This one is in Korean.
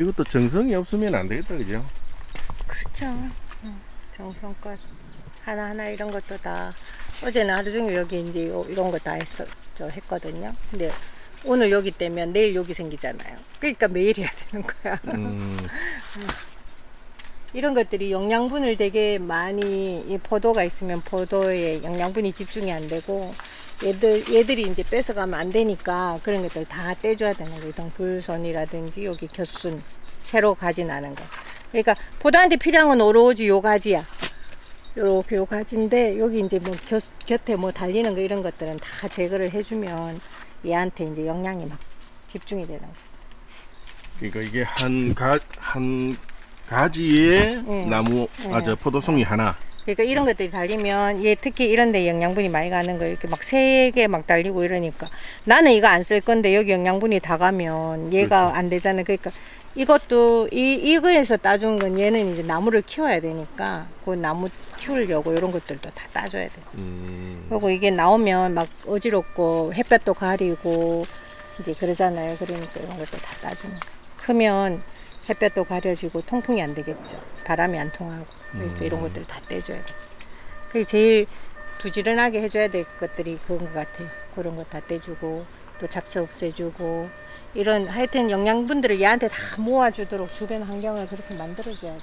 이것도 정성이 없으면 안 되겠다, 그죠? 그렇죠. 응, 정성껏 하나하나 이런 것도 다 어제는 하루 종일 여기 이제 요- 이런 거 다 했어 저 했거든요. 근데 오늘 여기 떼면 내일 여기 생기잖아요. 그러니까 매일 해야 되는 거야. 음, 이런 것들이 영양분을 되게 많이 이 포도가 있으면 포도에 영양분이 집중이 안 되고 얘들 얘들이 이제 뺏어가면 안 되니까 그런 것들 다 떼줘야 되는 거예요. 동불선이라든지 여기 곁순 새로 가지 나는 거. 그러니까 포도한테 필요한 건 오로지 요 가지야. 요렇게 요 가지인데 여기 이제 뭐 곁, 곁에 뭐 달리는 거 이런 것들은 다 제거를 해주면 얘한테 이제 영양이 막 집중이 되는 거예요. 그러니까 이게 한 가, 한 가지의 네. 나무, 아, 네. 저 포도송이 하나. 그러니까 이런 것들이 달리면 얘 특히 이런 데 영양분이 많이 가는 거예요. 이렇게 막세개막 달리고 이러니까 나는 이거 안 쓸 건데 여기 영양분이 다 가면 얘가 안 되잖아요. 그러니까 이것도 이 이거에서 따준 건 얘는 이제 나무를 키워야 되니까 그 나무 키우려고 이런 것들도 다 따줘야 돼. 음, 그리고 이게 나오면 막 어지럽고 햇볕도 가리고 이제 그러잖아요. 그러니까 이런 것도 다 따주는 거. 크면 햇볕도 가려지고 통풍이 안 되겠죠. 바람이 안 통하고. 그러니까 이런 것들 다 떼줘야 돼. 그게 제일 부지런하게 해줘야 될 것들이 그런 것 같아요. 그런 거 다 떼주고 또 잡초 없애주고 이런 하여튼 영양분들을 얘한테 다 모아주도록 주변 환경을 그렇게 만들어줘야 돼.